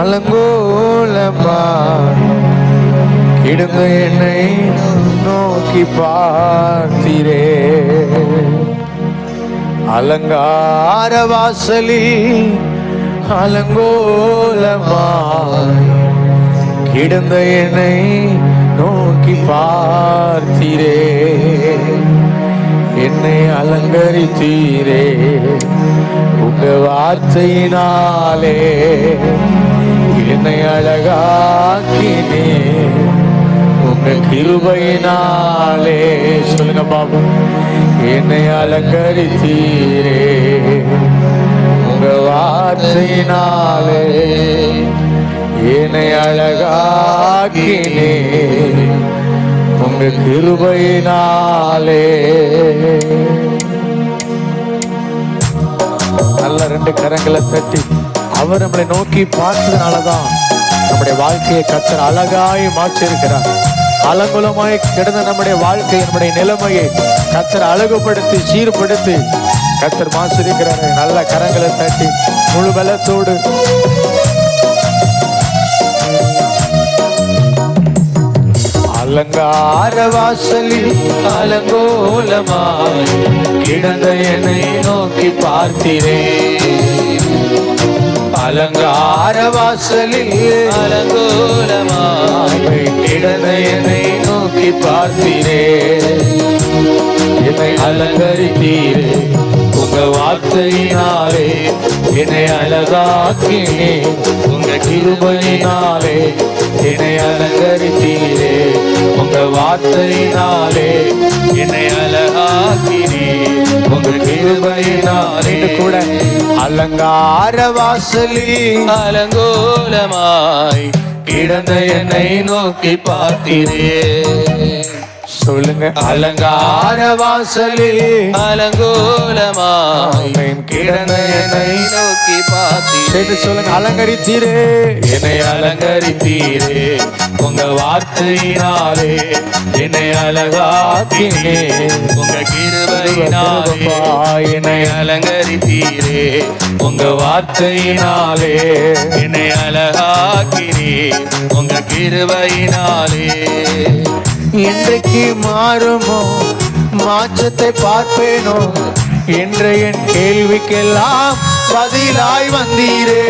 அலங்கோலமா கிடந்த என்னை நோக்கி பார்த்தீரே. அலங்கார வாசலில் அலங்கோலமாய் கிடந்த என்னை நோக்கி பார்த்தீரே. என்னை அலங்கரித்தீரே. உங்க வார்த்தையினாலே என்னை அழகாக்கினே. உங்க கிருபையினாலே சொல்லுங்க பாபு. என்னை அலங்கரித்தீரே. உங்க வார்த்தையினாலே என்னை அழகாக்கினே. உங்க கிருபையினாலே நல்ல ரெண்டு கரங்களை தட்டி. அவர் நம்மளை நோக்கி பார்த்ததுனாலதான் நம்முடைய வாழ்க்கையை கத்தர் அழகாய் மாற்றிருக்கிறார். அலங்குலமாய் கிடந்த நம்முடைய வாழ்க்கை நம்முடைய நிலைமையை கத்தர் அழகுபடுத்தி சீர்படுத்தி கத்தர் மாற்றிருக்கிறார். நல்ல கரங்களை தட்டி முழு பலத்தோடு. அலங்கார வாசலில் அலங்கோலமாய் கிடந்த என்னை நோக்கி பார்த்திரே அலங்கார அறவாசலில் அலங்கோலமாய் கிடந்த நோக்கி பார்த்தீரே. என்னை அலங்கரித்தீரே. உங்க வார்த்தையினாலே என்னை அழகாக்கினே. உங்க கிருபையினாலே என்னை அலங்கரித்தீரே. உங்க வார்த்தையினாலே என்னை அழகாக்கினே. உங்க கிருபையினாலே கூட. அலங்கார வாசலில் அலங்கோலமாய் கிடந்த என்னை நோக்கி பார்த்தீரே. சொல்லுங்க. அலங்கார வாசலில் அலங்கோலமாய் ஆமென். கிடந்த என்னை நோக்கி சேர்ந்து சொல்லுங்க அலங்கரித்தீரே. என்னை அலங்கரித்தீரே. உங்க வார்த்தையினாலே என்னை அழகாக்கினே உங்க கிருபையினாலே என்னை அலங்கரித்தீரே. உங்க வார்த்தையினாலே என்னை அழகாக்கினே உங்க கிருபையினாலே என்றைக்கு மாறுமோ? மாற்றத்தை பார்ப்பேனோ? என்ற என் கேள்விக்கெல்லாம் பதிலாய் வந்தீரே.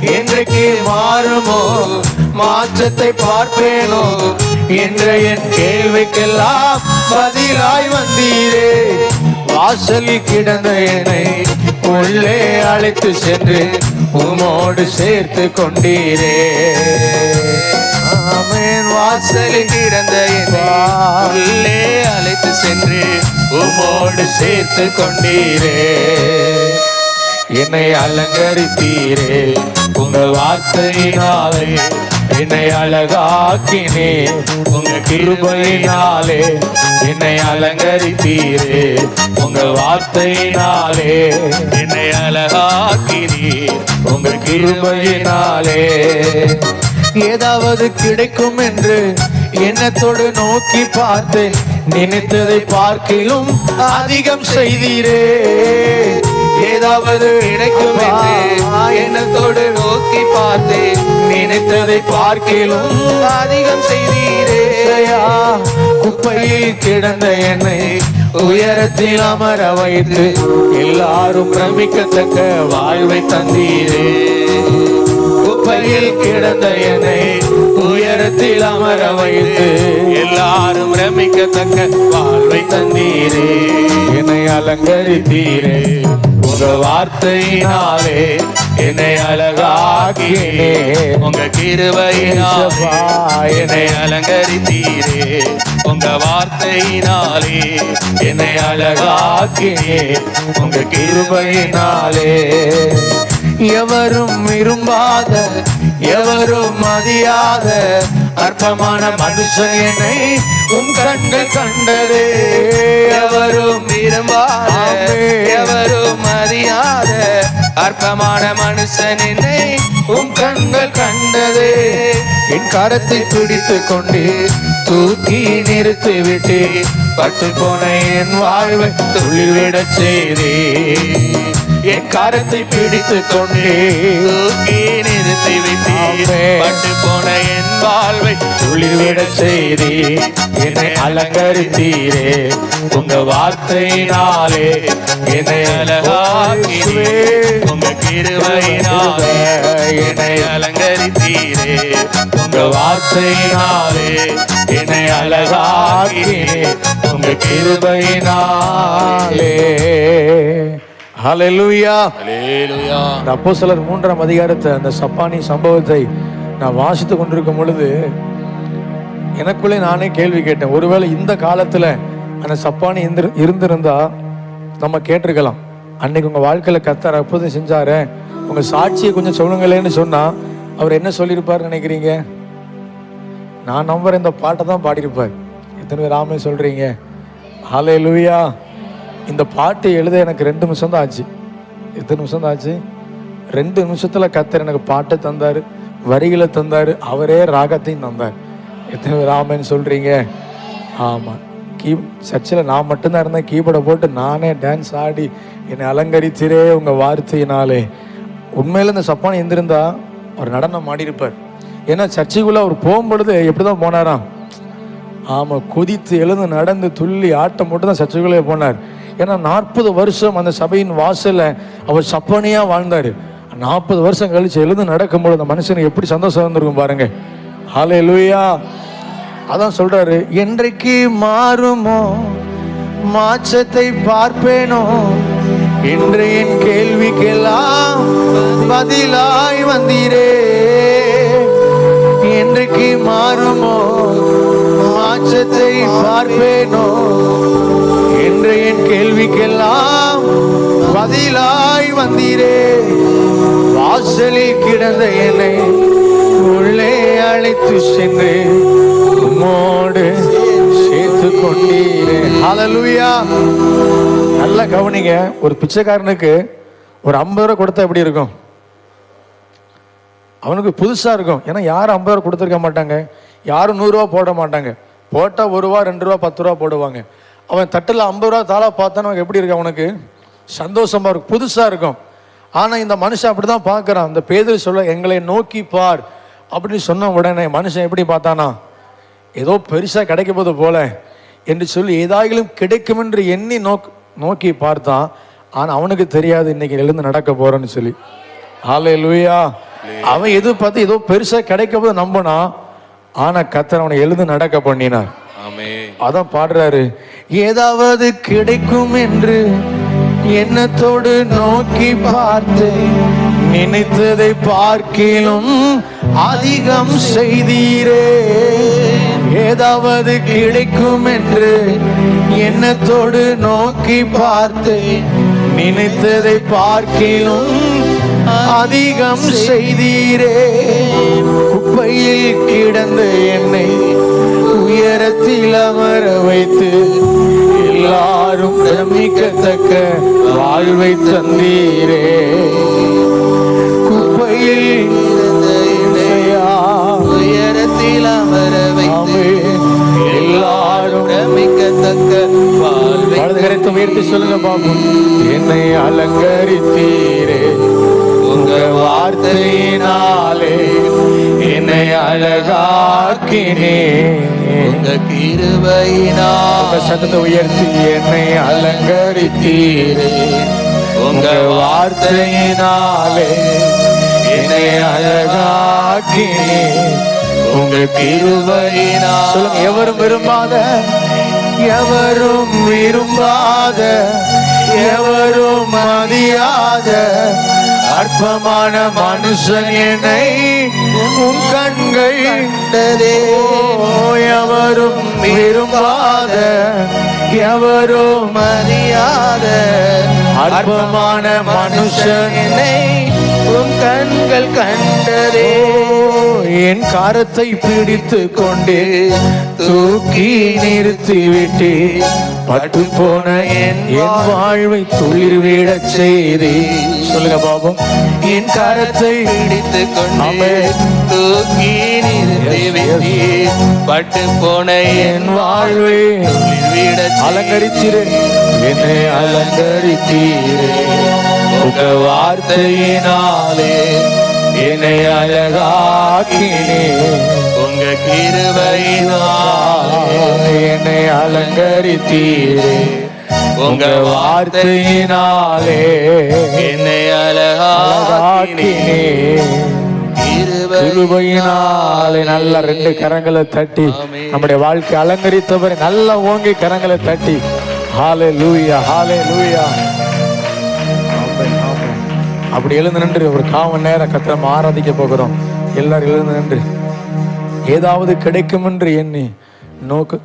என்றைக்கு மாறுமோ? மாற்றத்தை பார்ப்பேனோ? என்ற என் கேள்விக்கெல்லாம் பதிலாய் வந்தீரே. வாசலில் கிடந்த என்னை உள்ளே அழைத்து சென்று உமோடு சேர்த்து கொண்டீரே. என் வாசலில் கிடந்த உள்ளே அழைத்து சென்று உமோடு சேர்த்து கொண்டீரே. என்னை அலங்கரித்தீரே. உங்கள் வார்த்தையினாலே என்னை அழகாக்கினே. உங்க கிருபையினாலே என்னை அலங்கரித்தீரே. உங்க வார்த்தையினாலே என்னை அழகாக்கினே உங்க கிருபையினாலே ஏதாவது கிடைக்கும் என்று எண்ணத்தோடு நோக்கி பார்த்தேன் நினைத்ததை பார்க்கிலும் அதிகம் செய்தீரே. ஏதாவது கிடைக்கும் எண்ணத்தோடு நோக்கி பார்த்தேன் நினைத்ததை பார்க்கிலும் அதிகம் செய்தீரே. குப்பையில் கிடந்த என்னை உயரத்தில் அமர வைத்து எல்லாரும் பிரமிக்கத்தக்க வாழ்வை தந்தீரே. குப்பையில் கிடந்த என்னை உயரத்தில் அமர வைத்து எல்லாரும் ரமிக்கத்தக்க வாழ்வை தந்தீரே. என்னை அலங்கரித்தீரே. உங்க வார்த்தையினாலே என்னை அழகாக்கினே உங்க கிருபையினாலே என்னை அலங்கரித்தீரே. உங்க வார்த்தையினாலே என்னை அழகாக்கினே உங்க கிருபையினாலே எவரும் விரும்பாத எவரும் மதியாத அற்பமான மனுஷன் உன் கண்கள் கண்டதே. எவரும் விரும்பாத. எவரும் அறியாத அற்பமான மனுஷன் என்னை உன் கண்கள் கண்டதே. என் கரத்தை பிடித்து கொண்டு தூக்கி நிறுத்தி விட்டு பட்டு போன என் வாழ்வை துள்ளிவிடச் செய்தே என் கரத்தை பிடித்து கொண்டே. நிறுத்தி ஆமென். பட்டு போன என் வாழ்வை துளிர்விட செய்தி. என்னை அலங்கரித்தீரே. உங்க வார்த்தையினாலே என்னை அழகாக்கினே உங்க கிருபையினாலே என்னை அலங்கரித்தீரே. உங்க வார்த்தையினாலே என்னை அழகாக்கினே உங்க கிருபையினாலே அந்த அப்போஸ்தலர் மூன்றாம் அதிகாரத்தை அந்த சப்பானி சம்பவத்தை நான் வாசித்து கொண்டிருக்கும் பொழுது எனக்குள்ளே நானே கேள்வி கேட்டேன். ஒருவேளை இந்த காலத்துல அந்த சப்பானி இருந்து இருந்திருந்தா நம்ம கேட்டிருக்கலாம். அன்னைக்கு உங்க வாழ்க்கையில கத்தர் அற்புதம் செஞ்சாரு. உங்க சாட்சியை கொஞ்சம் சொல்லுங்களேன்னு சொன்னா அவர் என்ன சொல்லியிருப்பார் நினைக்கிறீங்க? நான் நம்புற இந்த பாட்டை தான் பாடியிருப்பார். எத்தனை பேர் ஆமே சொல்றீங்க? ஹலே லூயா இந்த பாட்டு எழுத எனக்கு ரெண்டு நிமிஷம் தான் ஆச்சு. எத்தனை நிமிஷம் தான் ஆச்சு? ரெண்டு நிமிஷத்துல கத்தர் எனக்கு பாட்டை தந்தாரு வரிகளை தந்தார் அவரே ராகத்தையும் தந்தார். எத்தனை ராமன் சொல்கிறீங்க சொல்றீங்க? ஆமா. கீ சர்ச்சில் நான் மட்டும்தான் இருந்தேன். கீபோர்டை போட்டு நானே டான்ஸ் ஆடி என்னை அலங்கரித்திரே உங்கள் வார்த்தையினாலே. உண்மையில் இந்த சப்பானி எந்திருந்தா அவர் நடனம் ஆடியிருப்பார். ஏன்னா சர்ச்சைக்குள்ளே அவர் போகும்பொழுது எப்படி தான் போனாராம்? ஆமாம் குதித்து எழுந்து நடந்து துள்ளி ஆட்டம் போட்டு தான் சர்ச்சைக்குள்ளே போனார். ஏன்னா நாற்பது வருஷம் அந்த சபையின் வாசலில் அவர் சப்பனையாக வாழ்ந்தார். நாற்பது வருஷம் கழிச்சு எழுந்து நடக்கும்போது அந்த மனுஷனுக்கு எப்படி சந்தோஷம் வந்திருக்கும் பாருங்க. ஹாலே லூயா அதான் சொல்றாரு என்றைக்கு மாறுமோ மாற்றத்தை பார்ப்பேனோ? இன்று என் கேள்விக்கெல்லாம் பதிலாய் வந்தீரே. என்றைக்கு மாறுமோ மாற்றத்தை பார்ப்பேனோ? பதிலாய் வந்தீரே. வாசலில் கிடந்த என்னை உள்ளே அழைத்து சென்று உம்மோடு சேர்த்து கொண்டீரே. ஹalleluya நல்லா கவனிங்க. ஒரு பிச்சைக்காரனுக்கு ஒரு ஐம்பது ரூபா கொடுத்தா எப்படி இருக்கும்? அவனுக்கு புதுசாக இருக்கும். ஏன்னா யாரும் ஐம்பது ரூபா கொடுத்துருக்க மாட்டாங்க. யாரும் நூறுரூவா போட மாட்டாங்க. போட்டால் ஒரு ரூபா ரெண்டு ரூபா பத்து ரூபா போடுவாங்க. அவன் தட்டில் ஐம்பது ரூபா தாளா பார்த்தானு அவனுக்கு எப்படி இருக்கு அவனுக்கு? சந்தோஷமா இருக்கும் புதுசா இருக்கும். ஆனா இந்த மனுஷன் அப்படிதான் பார்க்கறான். இந்த பேதர் சொல்ல எங்களை நோக்கி பார். அப்படின்னு சொன்ன உடனே மனுஷன் எப்படி பார்த்தானா ஏதோ பெருசா கிடைக்க போது போல. என்று சொல்லி ஏதாயிலும் கிடைக்கும் என்று எண்ணி நோக் நோக்கி பார்த்தான். ஆனா அவனுக்கு தெரியாது இன்னைக்கு எழுந்து நடக்க போறேன்னு சொல்லி. ஹாலே லூயா அவன் எது பார்த்து ஏதோ பெருசா கிடைக்க போது நம்பினா ஆனா கத்தர் அவனை எழுந்து நடக்க பண்ணினார். அதான் பாடுறாரு ஏதாவது கிடைக்கும் என்று எண்ணத்தோடு நோக்கி பார்த்து நினைத்ததை பார்க்கிலும் அதிகம் செய்தீரே. ஏதாவது கிடைக்கும் என்று எண்ணத்தோடு நோக்கி பார்த்து நினைத்ததை பார்க்கிலும் அதிகம் செய்தீரே. குப்பையில் கிடந்த என்னை உயரத்தில் அமர வைத்து எல்லாரும் பிரமிக்கத்தக்க வாழ்வை தந்தீரே. குப்பையில் உயரத்தில் அமர வைத்து. எல்லாரும் பிரமிக்கத்தக்க வாழ்வை கரைத்து உயர்த்தி சொல்லுங்க பாப்போம் என்னை அலங்கரித்தீரே. உங்க வார்த்தையினாலே அழகாக்கினே உங்க கிருபையினால் உங்க சத்தத்தை உயர்த்தி என்னை அலங்கரித்தீரே. உங்க வார்த்தையினாலே என்னை அழகாக்கினே உங்க கிருபையினால் சொல்லுங்க எவரும் விரும்பாத? எவரும் விரும்பாத? எவரும் மதியாத? அற்பமான மனுஷன் என்னை உன் கண்கள் கண்டதே. எவரும் விரும்பாத எவரும் மதியாத அற்பமான மனுஷன் என்னை உன் கண்கள் கண்டதே. என் காரத்தை பிடித்து கொண்டு தூக்கி நிறுத்திவிட்டேன். பட்டு போன என் வாழ்வை துளிர் விடச் செய்தி. சொல்லுங்க பாபம். என் காரத்தை பிடித்து கொண்டு. தூக்கி நிறுத்தி பட்டு போன என் வாழ்வை விடச் அலங்கரித்திரு. என்னை அலங்கரித்தீரே. உங்க வார்த்தையினாலே என்னை அழகாக்கினே உங்க கிருபையினாலே என்னை அலங்கரித்தீரே. உங்க வார்த்தையினாலே என்னை அழகாக்கினே கிருபை கிருபையினாலே நல்ல ரெண்டு கரங்களை தட்டி. நம்முடைய வாழ்க்கை அலங்கரித்தவரை நல்ல ஓங்கி கரங்களை தட்டி. ஹாலே லூயா ஹாலே லூயா அப்படி எழுந்து நின்று ஒரு காவல் நேரம் கத்திரம் ஆராதிக்க போகிறோம். எல்லாரும் எழுந்து நின்று. ஏதாவது கிடைக்கும் என்று எண்ணி நோக்க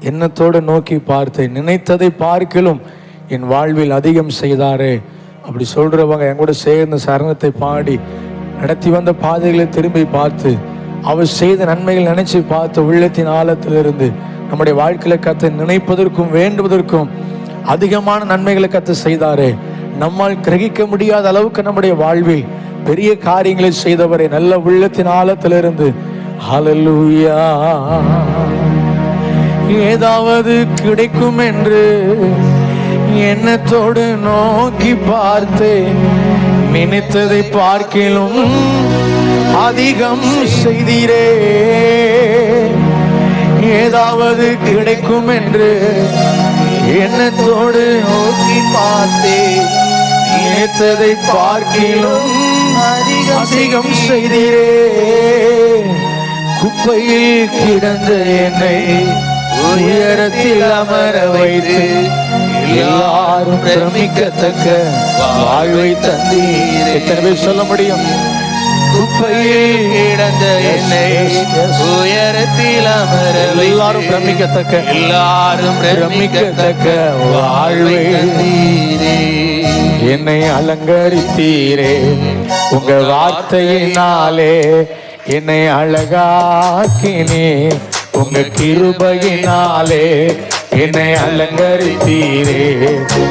எண்ணத்தோடு நோக்கி பார்த்தேன் நினைத்ததை பார்க்கலும் என் வாழ்வில் அதிகம் செய்தாரே. அப்படி சொல்றவங்க என் கூட சேர்ந்த சரணத்தை பாடி நடத்தி வந்த பாதைகளை திரும்பி பார்த்து அவர் செய்த நன்மைகள் நினைச்சு பார்த்து உள்ளத்தின் ஆழத்திலிருந்து நம்முடைய வாழ்க்கையில கத்தை நினைப்பதற்கும் வேண்டுவதற்கும் அதிகமான நன்மைகளை கத்தை செய்தாரே. நம்மால் கிரகிக்க முடியாத அளவுக்கு நம்முடைய வாழ்வில் பெரிய காரியங்களை செய்தவரை. நல்ல உள்ளத்தின் ஆழத்திலிருந்து ஹalleluya. ஏதாவது கிடைக்கும் என்று எண்ணத்தோடு நோக்கி பார்த்து நினைத்ததை பார்க்கிலும் அதிகம் செய்தீரே. ஏதாவது கிடைக்கும் என்று எண்ணத்தோடு நோக்கி பார்த்தே நினைத்ததை பார்க்கிலும் அதிகம் செய்தீரே. குப்பையில் கிடந்த என்னை உயரத்தில் அமர வைத்து எல்லாரும் பிரமிக்கத்தக்க வாழ்வை தந்தீர் எத்தனை பேர் சொல்ல முடியும்? குப்பையில் கிடந்த என்னை உயரத்தில் அமர எல்லாரும் பிரமிக்கத்தக்க எல்லாரும் பிரமிக்கத்தக்க வாழ்வை என்னை அலங்கரித்தீரே. உங்க வார்த்தையினாலே என்னை அழகாக்கினே உங்க கிருபையினாலே என்னை அலங்கரித்தீரே.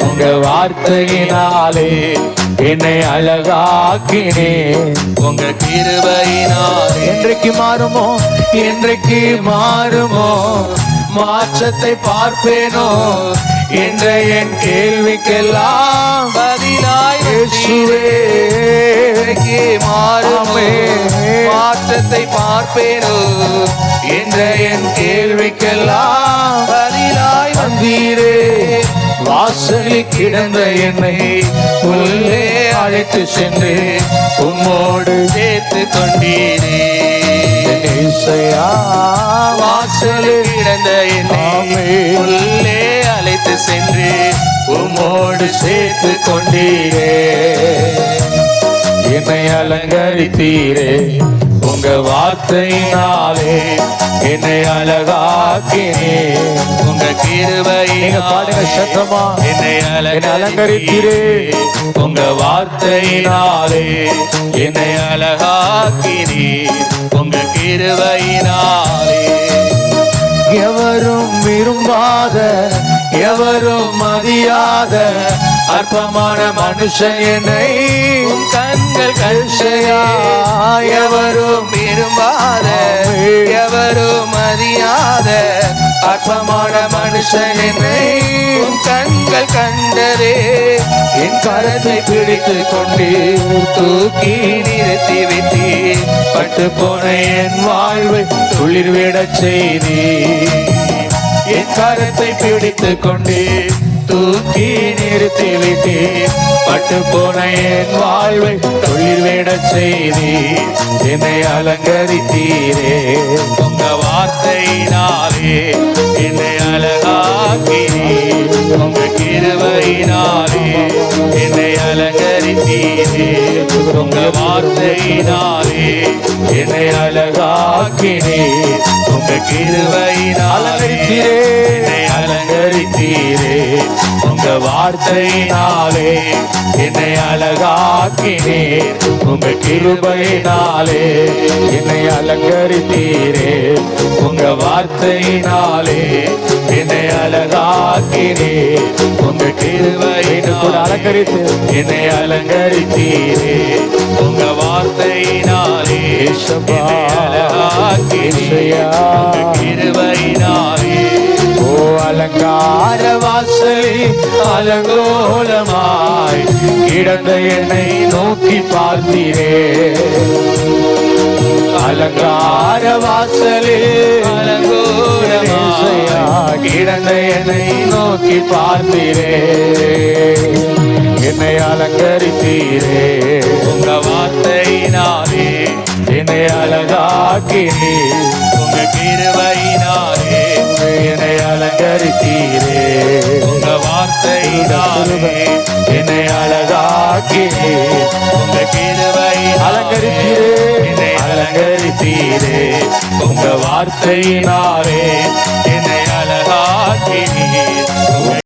உங்க வார்த்தையினாலே என்னை அழகாக்கினே. உங்க கிருபையினாலே என்றைக்கு மாறுமோ என்றைக்கு மாறுமோ மாற்றத்தை பார்ப்பேனோ. என்ற என் கேள்விக்கெல்லாம் பதிலாய் மாறுமே. மாற்றத்தை பார்ப்பேனோ? என்ற என் கேள்விக்கெல்லாம் பதிலாய் வந்தீரே. வாசலில் கிடந்த என்னை உள்ளே அழைத்து சென்று உம்மோடு சேர்த்து கொண்டீரே. வாசலில் கிடந்த என்னை. உள்ளே சென்று உம்மோடு சேர்த்து கொண்டீரே என்னை அலங்கரித்தீரே. உங்க வார்த்தையினாலே என்னை அழகாக்கினே உங்க கிருபை நீங்க பாடுங்க சத்தமா. என்னை என்னை அலங்கரித்தீரே. உங்க வார்த்தையினாலே என்னை அழகாக்கினீ உங்க கிருபையினாலே எவரும் விரும்பாத எவரும் மதியாத அற்பமான மனுஷன் என்னை கண்கள் கல்சையா எவரும் விரும்பாத. எவரும் அறியாத அற்பமான மனுஷன் என்னை கண்கள் கண்டதே. என் கரத்தை பிடித்து கொண்டு தூக்கி நிறுத்தி விட்டீர். பட்டு போன என் வாழ்வை துளிர் விடச் செய்தி என் கரத்தை பிடித்து கொண்டு தூக்கி நிறுத்தி விட்டேன். பட்டு போன என் வாழ்வை தொழில் விடச் செய்தி என்னை அலங்கரித்தீரே உங்க வார்த்தையினாலே என்னை அழகாக்கினீர். உங்க கிருவையினாலே என்னை அலங்கரித்தீரே உங்க வார்த்தையினாலே என்னை அழகாக்கினே உங்க கிருபையினாலே அலங்கரித்தீரே. என்னை அலங்கரித்தீரே. உங்க வார்த்தையினாலே என்னை அழகாக்கினே உங்க கிருபையினாலே என்னை அலங்கரித்தீரே. உங்க வார்த்தையினாலே என்னை அழகாக்கினே உங்க கிருபையினாலே கூட அலங்கரித்து. என்னை அலங்கரித்தீரே. உங்க வார்த்தையினாலே கிருபையினாலே. ஓ அலங்கா அலங்கார வாசலில் அலங்கோலமாய் கிடந்த என்னை நோக்கி பார்த்தீரே. அலங்கார வாசலில் இயேசையா, கிடந்த என்னை நோக்கி பார்த்தீரே. என்னை அலங்கரித்தீரே. அழகாக்கினே உங்க கிருவையினாலே என்னை அலங்கரித்தீரே. உங்க வார்த்தையினாலே என்னை அழகாக்கினே உங்க கிருவை அலங்கரித்தீரே. என்னை அலங்கரித்தீரே. உங்க வார்த்தையினாலே என்னை அழகாக்கினே